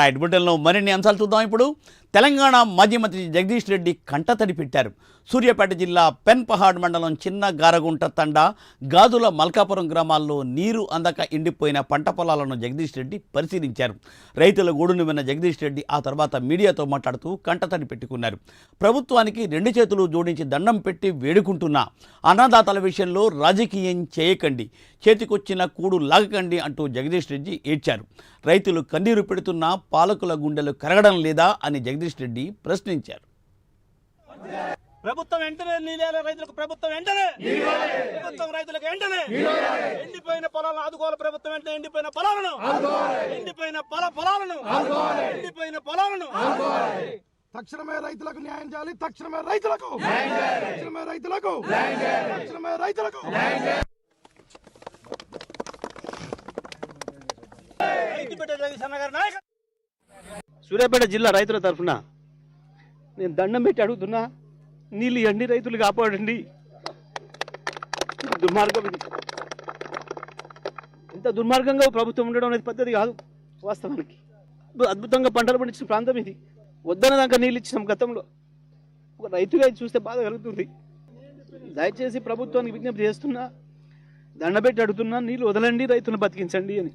Right బుటెల్లో మరిన్ని అంశాలు చూద్దాం ఇప్పుడు. తెలంగాణ మాజీ మంత్రి జగదీష్ రెడ్డి కంటతడి పెట్టారు. సూర్యాపేట జిల్లా పెన్ పహాడ్ మండలం చిన్న గారగుంట తండ గాజుల మల్కాపురం గ్రామాల్లో నీరు అందక ఎండిపోయిన పంట పొలాలను జగదీష్ రెడ్డి పరిశీలించారు. రైతుల గూడును విన్న జగదీష్ రెడ్డి ఆ తర్వాత మీడియాతో మాట్లాడుతూ కంటతడి పెట్టుకున్నారు. ప్రభుత్వానికి రెండు చేతులు జోడించి దండం పెట్టి వేడుకుంటున్నా. అన్నదాతల విషయంలో రాజకీయం చేయకండి. చేతికొచ్చిన కూడు లాగకండి అంటూ జగదీష్ రెడ్డి ఏడ్చారు. రైతులు కన్నీరు పెడుతున్నా పాలకుల గుండెలు కరగడం లేదా అని జగదీష్ రెడ్డి ప్రశ్నించారు. ప్రభుత్వం వెంటనే నీళ్ళ రైతులకు ప్రభుత్వం వెంటనే ప్రభుత్వం రైతులకు వెంటనే ఎండిపోయిన పొలాలను ఆదుకోవాలి ప్రభుత్వం వెంటనే. ఎండిపోయిన పొలాలను ఎండిపోయిన పొల పొలాలను ఎండిపోయిన పొలాలను తక్షణమే రైతులకు న్యాయం చేయాలి. తక్షణమే రైతులకు తక్షణమే రైతులకు తక్షణమే రైతులకు రైతు బిడ్డ జగదీశ్ అన్న సూర్యాపేట జిల్లా రైతుల తరఫున నేను దండం పెట్టి అడుగుతున్నా నీళ్ళు ఇవ్వండి రైతులు కాపాడండి. దుర్మార్గం ఇది. ఇంత దుర్మార్గంగా ప్రభుత్వం ఉండడం అనేది పద్ధతి కాదు వాస్తవానికి. అద్భుతంగా పంటలు పండించిన ప్రాంతం ఇది. వద్దన దాకా నీళ్ళు ఇచ్చినాం గతంలో. ఒక రైతుగా చూస్తే బాధ కలుగుతుంది. దయచేసి ప్రభుత్వానికి విజ్ఞప్తి చేస్తున్నా దండబెట్టి అడుగుతున్నా నీళ్ళు వదలండి రైతులను బతికించండి అని.